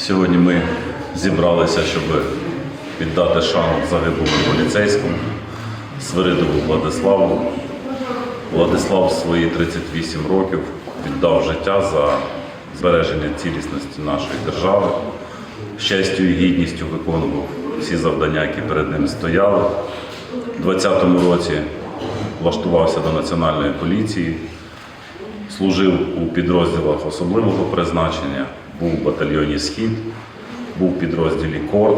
Сьогодні ми зібралися, щоб віддати шану загиблому поліцейському Свиридову Владиславу. Владислав свої 38 років віддав життя за збереження цілісності нашої держави. З честю і гідністю виконував всі завдання, які перед ним стояли. У 2020 році влаштувався до Національної поліції, служив у підрозділах особливого призначення, був в батальйоні Схід, був в підрозділі Корд,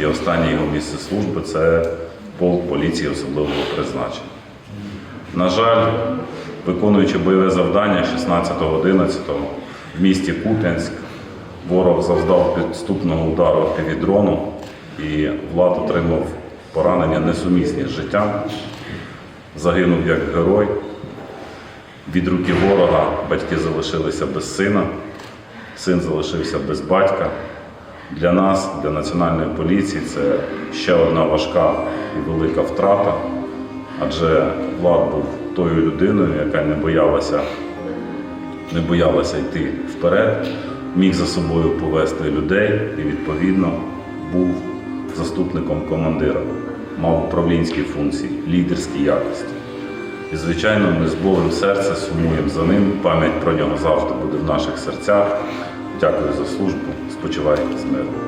і останнє його місце служби це полк поліції особливого призначення. На жаль, виконуючи бойове завдання 16.11 в місті Куп'янськ, ворог завдав підступного удару півдрону і Влад отримав поранення несумісні з життям. Загинув як герой. Від руки ворога батьки залишилися без сина, син залишився без батька. Для нас, для національної поліції, це ще одна важка і велика втрата, адже Влад був тою людиною, яка не боялася, не боялася йти вперед, міг за собою повести людей і, відповідно, був заступником командира, мав управлінські функції, лідерські якості. І, звичайно, ми з болем серця сумуємо за ним. Пам'ять про нього завжди буде в наших серцях. Дякую за службу. Спочивайте з миром.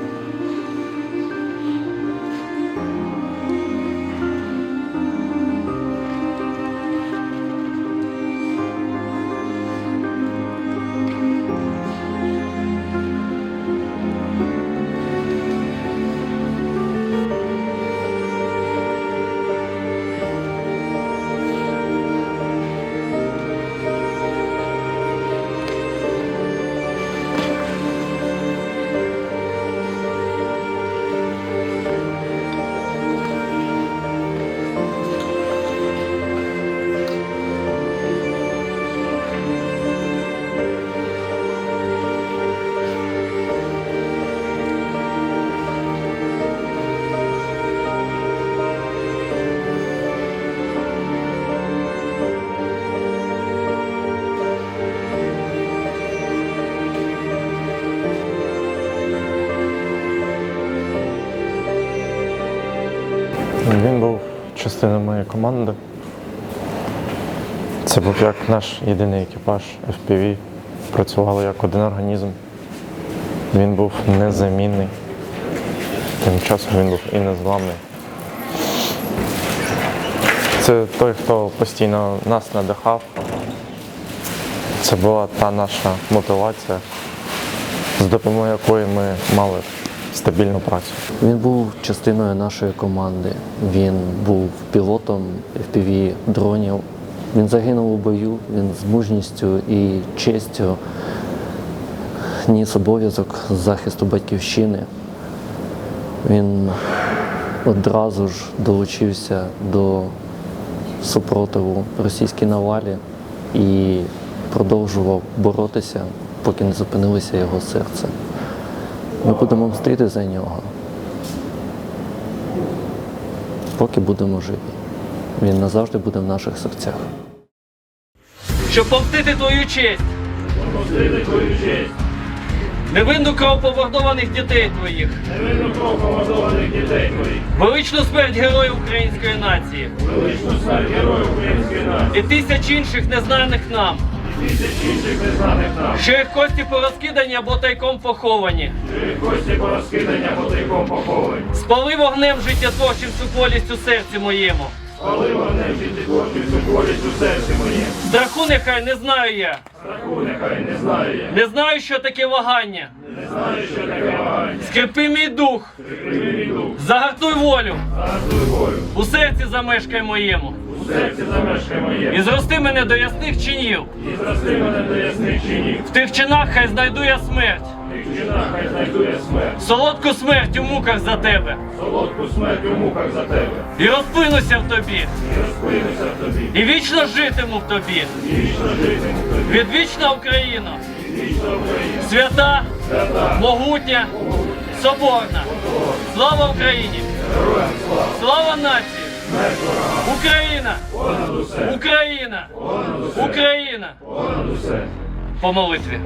Він був частиною моєї команди. Це був як наш єдиний екіпаж FPV. Працювали як один організм. Він був незамінний. Тим часом він був і незламний. Це той, хто постійно нас надихав. Це була та наша мотивація, з допомогою якої ми мали стабільну працю. Він був частиною нашої команди. Він був пілотом FPV дронів. Він загинув у бою. Він з мужністю і честю ніс обов'язок захисту батьківщини. Він одразу ж долучився до супротиву російській навалі і продовжував боротися, поки не зупинилося його серце. Ми будемо мстити за нього. Поки будемо живі. Він назавжди буде в наших серцях. щоб помстити твою честь. Помстити твою честь, Невинну кров помордованих дітей твоїх. невинну кров помордованих дітей твоїх, Величну смерть героїв української нації. величну смерть героїв української нації, І тисяч інших незнаних нам, тисяч інших незнаних нам, що їх кості порозкидані або тайком поховані. що їх кості порозкидання по тайком поховані. Спали вогнем життєтворчим суполість у серці моєму. Спали вогнем життєтворчим сухолість у серці моє. Страху нехай не знаю я. Страху нехай не знаю я, Не знаю, що таке вагання. не знаю, що таке вагання. Скрипи мій дух, Прийми мій дух, загартуй волю. зартуй волю, У серці замешкай моєму. Серці замешкай моє. І зрости мене до ясних чинів. І зрости мене до ясних чинів. В тих чинах хай знайду я смерть. Хай знайду я смерть. Солодку смерть у муках за тебе. Солодку смерть у муках за тебе. І розплинуся в тобі. І розплинуся в тобі. І вічно житиму в тобі. І вічно житиму в тобі. Відвічна Україна, Вічна Україна. свята, Свята. могутня, соборна. Слава Україні! Героям слава. Слава нації! Україна! Україна! Україна! По молитві.